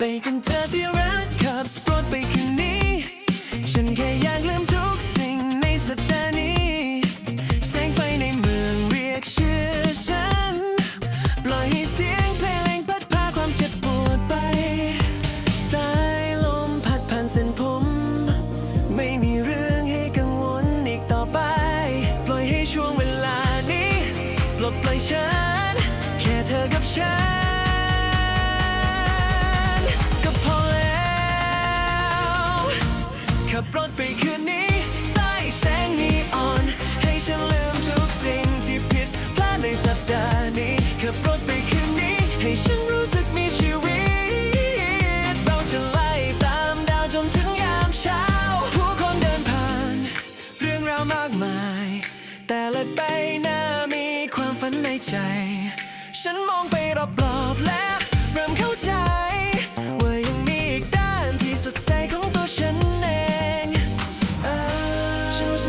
ไปกันเธอที่รักขับรถไปคืนนี้ ฉันแค่อยากลืมทุกสิ่งในสัปดาห์นี้ แสงไฟในเมืองเรียกชื่อฉัน ปล่อยให้เสียงเพลงพัดพาความเจ็บปวดไป สายลมพัดผ่านเส้นผม ไม่มีเรื่องให้กังวลอีกต่อไป ปล่อยให้ช่วงเวลานี้ปลดปล่อยฉัน ให้ฉันรู้สึกมีชีวิต เราจะไล่ตามดาวจนถึงยามเช้า ผู้คนเดินผ่าน เรื่องราวมากมาย แต่ละใบหน้ามีความฝันในใจ ฉันมองไปรอบๆและเริ่มเข้าใจ ว่ายังมีอีกด้านที่สดใสของตัวฉันเองฉันรู้